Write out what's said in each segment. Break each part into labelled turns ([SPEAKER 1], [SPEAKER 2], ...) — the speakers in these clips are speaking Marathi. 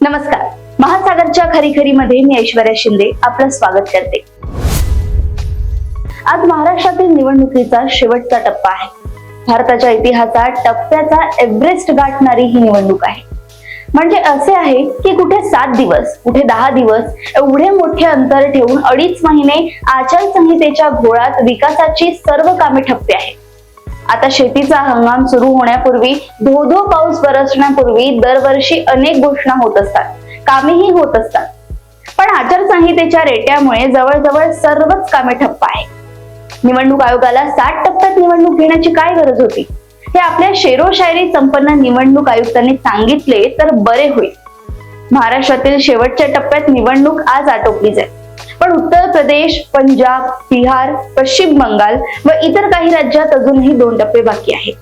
[SPEAKER 1] नमस्कार. महासागरच्या खरी खरी मध्ये मी ऐश्वर्या शिंदे आपलं स्वागत करते. आज महाराष्ट्रातील निवडणुकीचा शेवटचा टप्पा आहे. भारताच्या इतिहासात टप्प्याचा एव्हरेस्ट गाठणारी ही निवडणूक आहे. म्हणजे असे आहे की कुठे सात दिवस कुठे दहा दिवस एवढे मोठे अंतर ठेवून अडीच महिने आचारसंहितेच्या घोळात विकासाची सर्व कामे ठप्पे आहेत. आता शेतीचा हंगाम सुरू होण्यापूर्वी धो धो पाऊस बरसण्यापूर्वी दरवर्षी अनेक घोषणा होत असतात. कामेही होत असतात. पण आचारसंहितेच्या रेट्यामुळे जवळजवळ सर्वच कामे ठप्प आहे निवडणूक आयोगाला साठ टप्प्यात निवडणूक घेण्याची काय गरज होती? हे आपल्या शेरोशायरी संपन्न निवडणूक आयुक्तांनी सांगितले तर बरे होईल. महाराष्ट्रातील शेवटच्या टप्प्यात निवडणूक आज आटोपली जाईल पण उत्तर प्रदेश पंजाब बिहार पश्चिम बंगाल व इतर काही राज्यात अजूनही दोन टप्पे बाकी आहेत.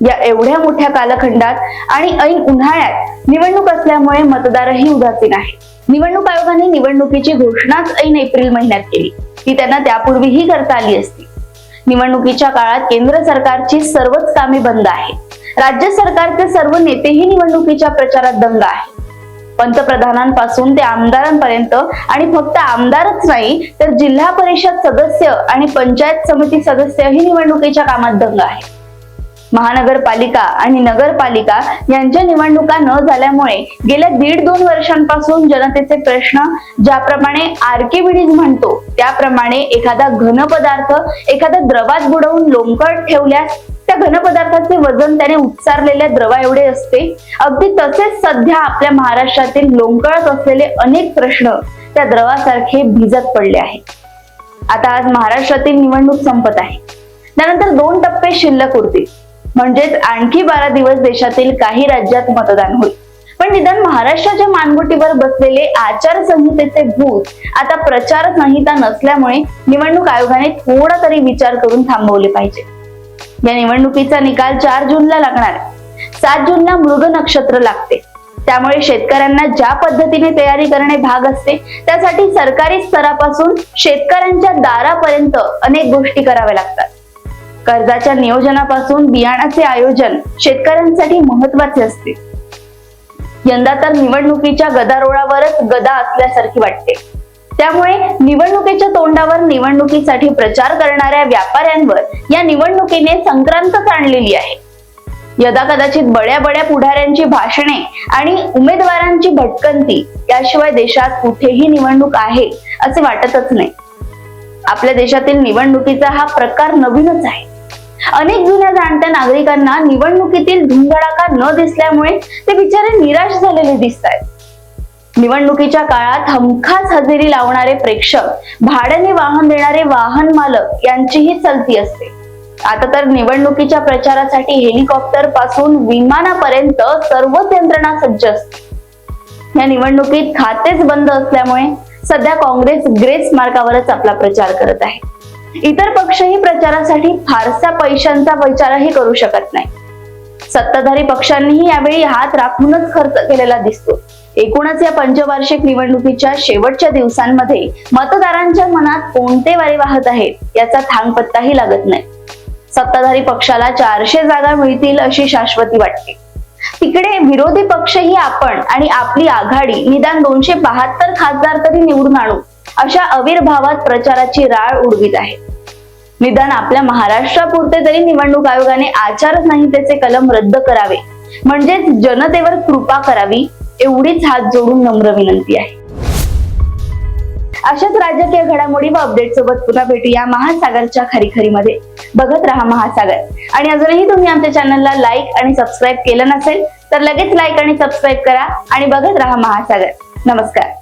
[SPEAKER 1] या एवढ्या मोठ्या कालखंडात आणि ऐन उन्हाळ्यात निवडणूक असल्यामुळे मतदारही उदासीन आहे निवडणूक आयोगाने निवडणुकीची घोषणाच ऐन एप्रिल महिन्यात केली. ती त्यांना त्यापूर्वीही करता आली असती. निवडणुकीच्या काळात केंद्र सरकारची सर्वच कामे बंद आहेत. राज्य सरकारचे सर्व नेतेही निवडणुकीच्या प्रचारात दंग आहेत. पंतप्रधानांपासून ते आमदारांपर्यंत आणि फक्त आमदारच नाही तर जिल्हा परिषद सदस्य आणि पंचायत समिती सदस्यही निवडणुकीच्या कामात दंग आहे. महानगरपालिका आणि नगरपालिका यांच्या निवडणुका न झाल्यामुळे गेल्या दीड दोन वर्षांपासून जनतेचे प्रश्न ज्याप्रमाणे आर्किमिडीज म्हणतो त्याप्रमाणे एखादा घन पदार्थ एखाद्या द्रवात बुडवून लोंबकळ ठेवल्यास त्या घनपदार्थाचे वजन त्याने उच्चारलेल्या द्रवा एवढे असते. अगदी तसेच सध्या आपल्या महाराष्ट्रातील लोंबकळत असलेले अनेक प्रश्न त्या द्रवासारखे भिजत पडले आहेत. आता आज महाराष्ट्रातील निवडणूक संपत आहे. त्यानंतर दोन टप्पे शिल्लक उरतील. म्हणजेच आणखी बारा दिवस देशातील काही राज्यात मतदान होईल. पण निदान महाराष्ट्राच्या मानगुटीवर बसलेले आचारसंहितेचे भूत आता प्रचार संहिता नसल्यामुळे निवडणूक आयोगाने थोडा तरी विचार करून थांबवले पाहिजे. या निवडणुकीचा निकाल चार जूनला लागणार. सात जूनला मृग नक्षत्र लागते. त्यामुळे शेतकऱ्यांना ज्या पद्धतीने तयारी करणे भाग असते त्यासाठी सरकारी स्तरापासून शेतकऱ्यांच्या दारापर्यंत अनेक गोष्टी कराव्या लागतात. कर्जाच्या नियोजनापासून बियाणाचे आयोजन शेतकऱ्यांसाठी महत्त्वाचे असते. यंदा तर निवडणुकीच्या गदारोळावरच गदा असल्यासारखी वाटते. त्यामुळे निवडणुकीच्या तोंडावर निवडणुकीसाठी प्रचार करणाऱ्या व्यापाऱ्यांवर या निवडणुकीने संक्रांतच आणलेली आहे. यदा कदाचित बड्या बड्या पुढाऱ्यांची भाषणे आणि उमेदवारांची भटकंती याशिवाय देशात कुठेही निवडणूक आहे असे वाटतच नाही. आपल्या देशातील निवडणुकीचा हा प्रकार नवीनच आहे. अनेक जुन्या जाणत्या नागरिकांना निवडणुकीतील धुमधडाका न दिसल्यामुळे ते बिचारे निराश झालेले दिसत आहेत निवडणुकीच्या काळात हमखास हजेरी लावणारे प्रेक्षक भाड्याने वाहन देणारे वाहन मालक यांचीही चलती असते. आता तर निवडणुकीच्या प्रचारासाठी हेलिकॉप्टरपासून विमानापर्यंत सर्वच यंत्रणा सज्ज असते. या निवडणुकीत खातेच बंद असल्यामुळे सध्या काँग्रेस ग्रेस मार्गावरच आपला प्रचार करत आहे. इतर पक्षही प्रचारासाठी फारसा पैशांचा विचारही करू शकत नाही. सत्ताधारी पक्षांनीही यावेळी हात राखूनच खर्च केलेला दिसतो. एकूणच या पंचवार्षिक निवडणुकीच्या शेवटच्या दिवसांमध्ये मतदारांच्या मनात कोणते वारे वाहत आहेत याचा थांगपत्ताही लागत नाही. सत्ताधारी पक्षाला चारशे जागा मिळतील अशी शाश्वती वाटते. तिकडे विरोधी पक्षही आपण आणि आपली आघाडी निदान दोनशे बहात्तर खासदार तरी निवडून आणू अशा अविर्भावात प्रचाराची राळ उडवीत आहे. निदान आपल्या महाराष्ट्रापुरते तरी निवडणूक आयोगाने आचारसंहितेचे कलम रद्द करावे. म्हणजेच जनतेवर कृपा करावी एवढीच हात जोडून नम्र विनंती आहे. अशाच राजकीय घडामोडी व अपडेट सोबत पुन्हा भेटूया महासागरच्या खरीखरीमध्ये. बघत राहा महासागर. आणि अजूनही तुम्ही आमच्या चॅनलला लाईक आणि सबस्क्राईब केलं नसेल तर लगेच लाईक आणि सबस्क्राईब करा आणि बघत राहा महासागर. नमस्कार.